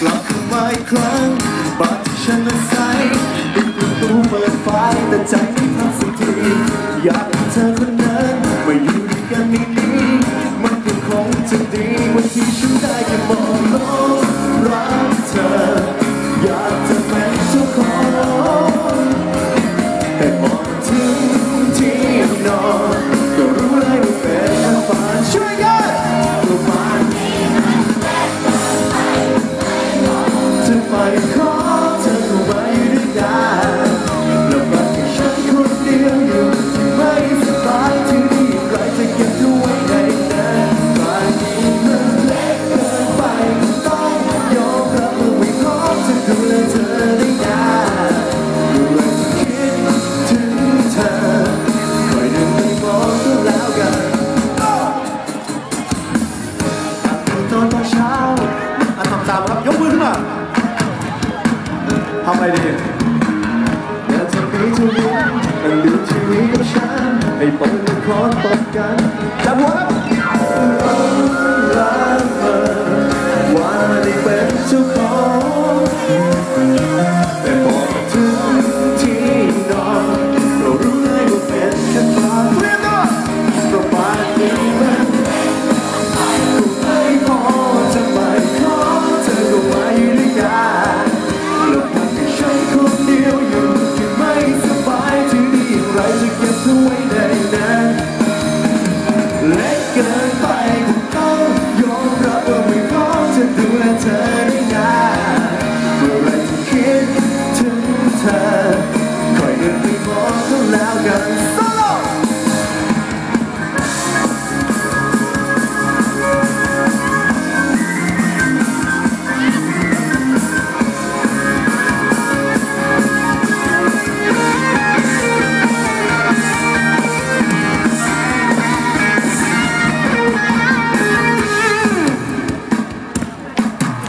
กลับเข้ามาอีกครั้งบานที่ฉันอาศัยปิดประตูเปิดไฟแต่ใจไม่พักสักทีอยากให้เธอคนนั้นมาอยู่ามครับ ยกมือขึ้นมาทำอะไรดีอยากจะมีทุกวันนั่งดูทีวีกับฉันให้เปิดละครตกกันจับหัวครับรักเธอว่าได้เป็นทุกคน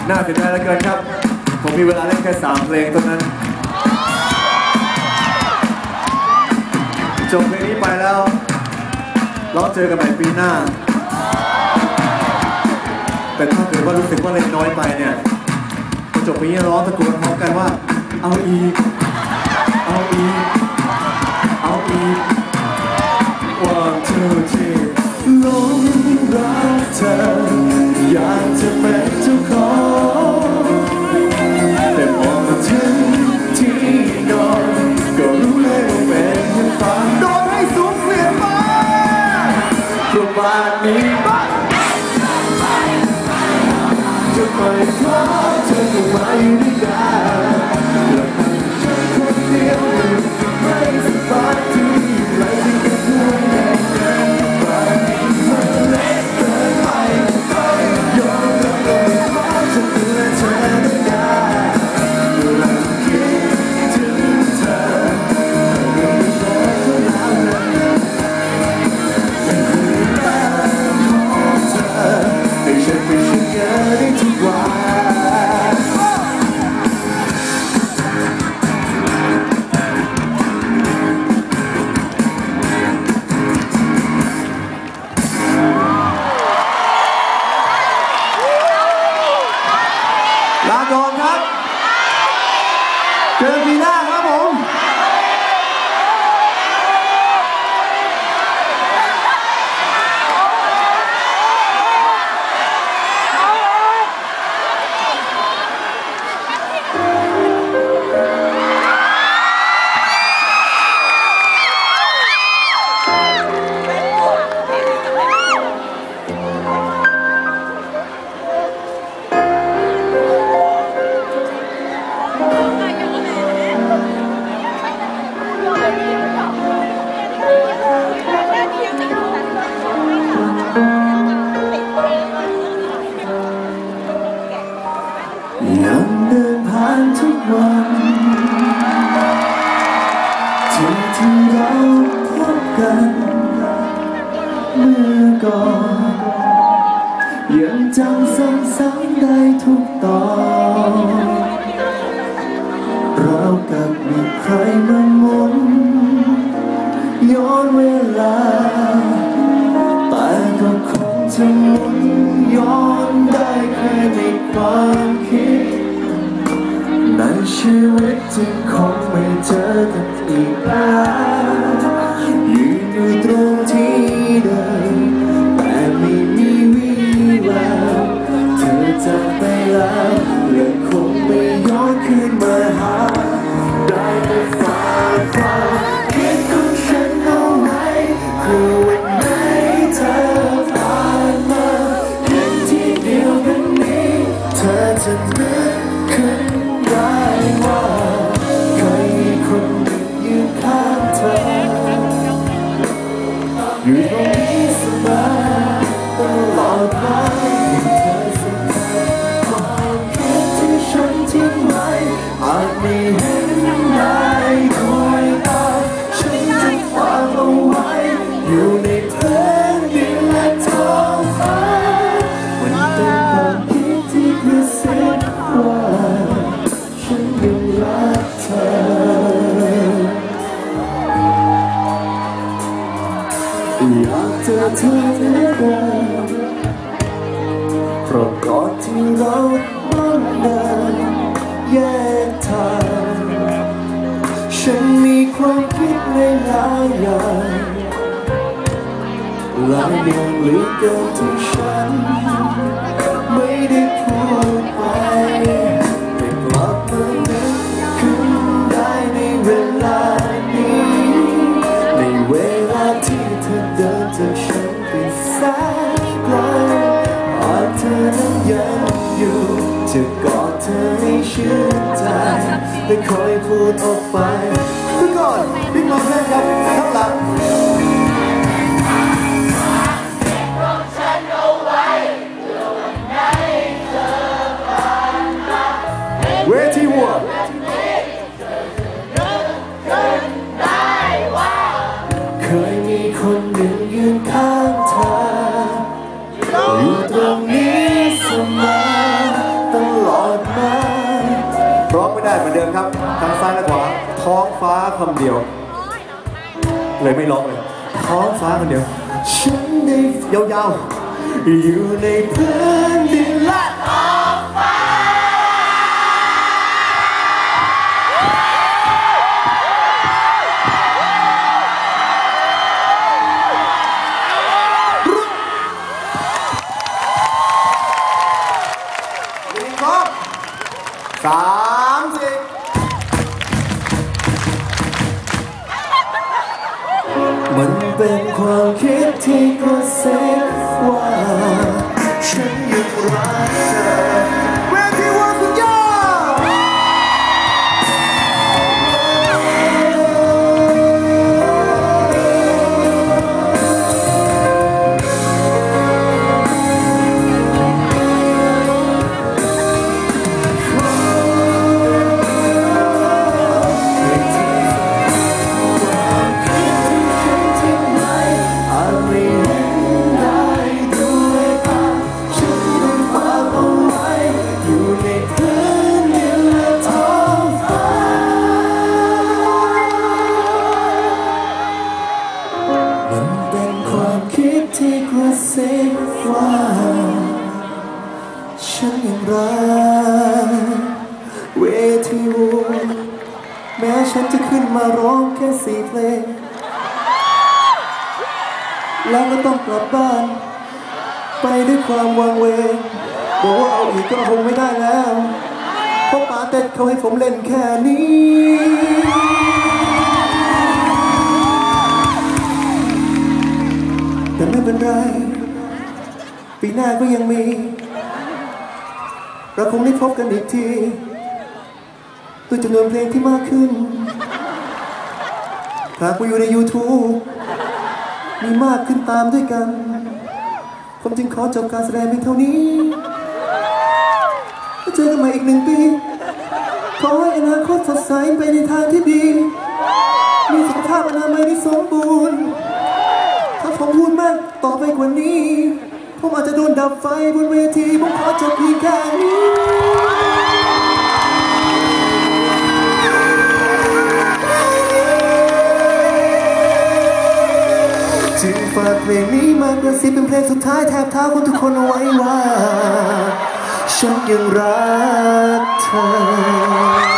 น่าเสียดายเหลือเกินครับ ผมมีเวลาเล่นแค่สามเพลงเท่านั้น จบเพลงนี้ไปแล้วเราเจอกันใหม่ปีหน้า แต่ถ้าเกิดว่ารู้สึกว่าเล่นน้อยไปเนี่ยพอจบปีนี้ร้องตะโกนพร้อมกันว่า เอาอีก เอาอีก เอาอีก one two three ลงรักเธอ อยากจะเป็นเจ้าของแต่พอมาถึงที่นอนก็รู้เลยว่าเป็นแค่ฝันโดนให้สูงเสียงมาประมาณนี้ จำซ้ำๆได้ทุกตอนเรากับมีใครมาหมุน ย้อนเวลาแต่ก็คงจะหมุนย้อนได้แค่ในความคิด ในชีวิตจึงคงไม่เจอกันอีกแล้วยืนอยู่ตรงที่เดิม เธอจะไปแล้วและคงไม่ย้อนคืนมาหา ได้แต่ฝากความคิดของฉันเอาไว้คือวันไหนเธอผ่านมาเพียงที่เดียวกันนี้ เธอจะนึกขึ้นได้ว่าเคยมีคนหนึ่งยืนข้างเธออยู่ตรงนี้เสมอตลอดไป เจอเธอเหลือเกินเพราะก่อนที่เราต้องเดินแยกทางฉันมีความคิดในหลายอย่างหลายอย่างเหลือเกินที่ฉัน ชื่นใจและคอยพูดออกไปทุกคนพี่น้องแฟนครับข้างหลัง เหมือนเดิมครับทางซ้ายและขวาท้องฟ้าคำเดียว เลยไม่ร้องเลยท้องฟ้าคำเดียว ฉันได้ยาวๆ อยู่ในพื้นดิน ความคิดที่ก กระซิว่าฉันยังรักเวทีวัวแม้ฉันจะขึ้นมาร้องแค่สี่เพลง แล้วก็ต้องกลับบ้าน ไปด้วยความวังเวงบอกว่าเอาอีกก็คงไม่ได้แล้วเพราะป๋าเต็ดเขาให้ผมเล่นแค่นี้แต่ไม่เป็นไร ปีหน้าก็ยังมี เราคงได้พบกันอีกทีด้วยจำนวนเพลงที่มากขึ้น หากว่าอยู่ใน YouTube มีมากขึ้นตามด้วยกัน ผมจึงขอจบการแสดงเพียงเท่านี้แล้วเจอกันใหม่อีกหนึ่งปี ขอให้อนาคตสดใสไปในทางที่ดี มีสุขภาพอนามัยที่สมบูรณ์ ถ้าผมพูดมากต่อไปกว่านี้ ผมอาจจะโดนดับไฟบนเวทีผมขอจบเพียงแค่นี้จึงฝากเพลงนี้มากระซิบเป็นเพลงสุดท้ายแทบเท้าคนทุกคนเอาไว้ว่า ฉันยังรักเธอ